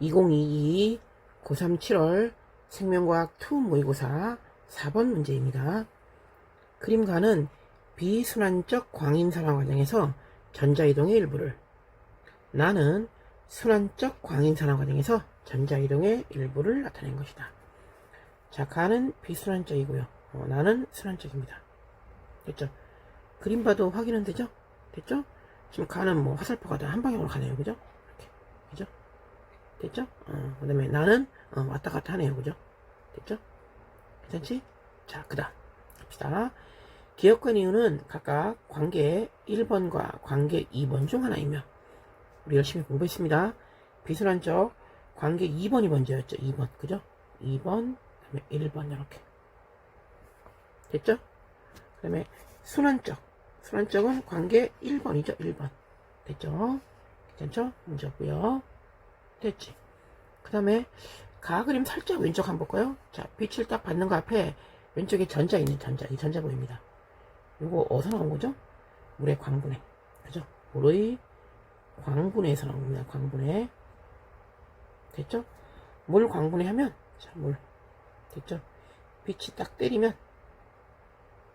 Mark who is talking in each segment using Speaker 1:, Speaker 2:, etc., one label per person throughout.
Speaker 1: 2022 고3 7월 생명과학 2 모의고사 4번 문제입니다. 그림과는 비순환적 광인산화 과정에서 전자이동의 일부를 나는 순환적 광인산화 과정에서 전자이동의 일부를 나타낸 것이다. 자, 가는 비순환적이고요. 어, 나는 순환적입니다. 됐죠? 그림 봐도 확인은 되죠? 됐죠? 지금 가는 뭐 화살표가 다 한 방향으로 가네요. 그죠? 됐죠? 어, 그 다음에 나는 어, 왔다 갔다 하네요. 그죠? 됐죠? 괜찮지? 자, 그 다음 갑시다. 기억관 이유는 각각 관계 1번과 관계 2번 중 하나이며 우리 열심히 공부했습니다. 비순환적 관계 2번이 먼저였죠. 2번. 그죠? 2번, 그 다음에 1번 이렇게. 됐죠? 그 다음에 순환적. 순환적은 관계 1번이죠. 1번. 됐죠? 괜찮죠? 문제 없고요. 됐지? 그 다음에 가 그림 살짝 왼쪽 한번 볼까요? 자, 빛을 딱 받는 거 앞에 왼쪽에 전자 있는 전자. 이 전자 보입니다. 이거 어디서 나온 거죠? 물의 광분해. 그죠? 물의 광분해에서 나온 겁니다. 광분해. 됐죠? 물 광분해 하면, 자, 물. 됐죠? 빛이 딱 때리면,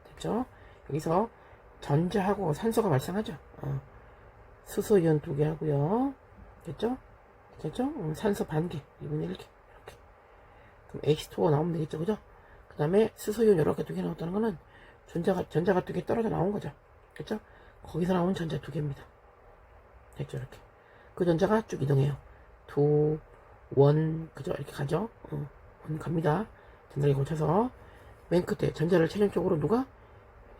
Speaker 1: 됐죠? 여기서 전자하고 산소가 발생하죠. 어. 수소이온 두 개 하고요. 됐죠? 됐죠? 음, 산소 반개, 2분의 1개. 이렇게. 그럼 H2O 나오면 되겠죠. 그죠? 그 다음에 수소이온 여러 개 두 개 나왔다는 거는 전자가, 전자가 두 개 떨어져 나온 거죠. 됐죠? 거기서 나온 전자 두 개입니다. 됐죠? 이렇게. 그 전자가 쭉 이동해요. 두, 원, 그죠? 이렇게 가죠? 어, 원 갑니다. 전자에 걸쳐서 맨 끝에 전자를 최종적으로 누가?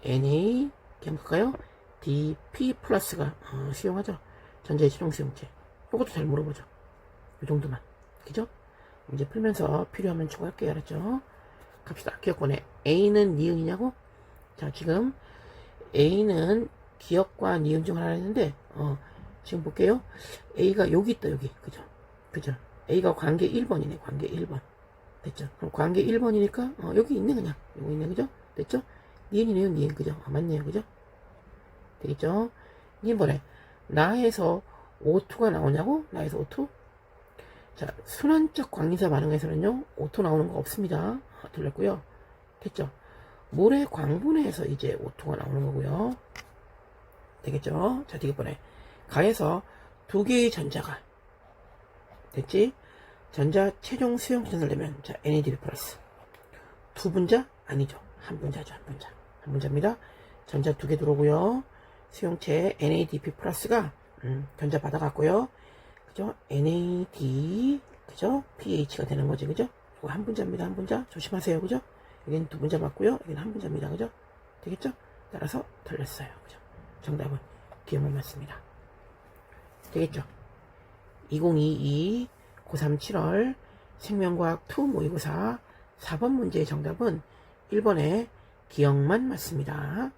Speaker 1: Na, 기억할까요? DP 플러스가 어, 수용하죠. 전자의 최종 수용체. 이것도 잘 물어보죠. 이 정도만. 그죠? 이제 풀면서 필요하면 추가할게요. 알았죠? 갑시다. 기억권에 A는 니은이냐고? 자, 지금 A는 기억과 니은 중 하나 했는데, 어, 지금 볼게요. A가 여기 있다, 여기. 그죠? 그죠? A가 관계 1번이네, 관계 1번. 됐죠? 그럼 관계 1번이니까, 어, 여기 있네, 그냥. 여기 있네, 그죠? 됐죠? 니은이네요, 니은. 그죠? 아, 맞네요, 그죠? 되겠죠? 뭐래? 나에서 O2가 나오냐고? 나에서 O2? 자, 순환적 광인사 반응에서는요, O2 나오는 거 없습니다. 아, 들렸고요. 됐죠? 모래 광분해에서 이제 O2가 나오는 거고요. 되겠죠? 자, 되게 뻔해. 가에서 두 개의 전자가 됐지? 전자 최종 수용 전을 내면 자 NADP 플러스 두 분자 아니죠 한 분자죠 한 분자 한 분자입니다 전자 두 개 들어오고요 수용체 NADP 플러스가 음, 전자 받아갔고요 그죠? NAD 그죠? pH가 되는 거지 그죠? 이거 한 분자입니다 한 분자. 조심하세요 그죠? 여기는 두 분자 맞고요. 여기는 한 분자입니다 그죠? 되겠죠? 따라서 틀렸어요 그죠? 정답은 기억만 맞습니다. 되겠죠? 2022 고3 7월 생명과학 2 모의고사 4번 문제의 정답은 1번의 기억만 맞습니다.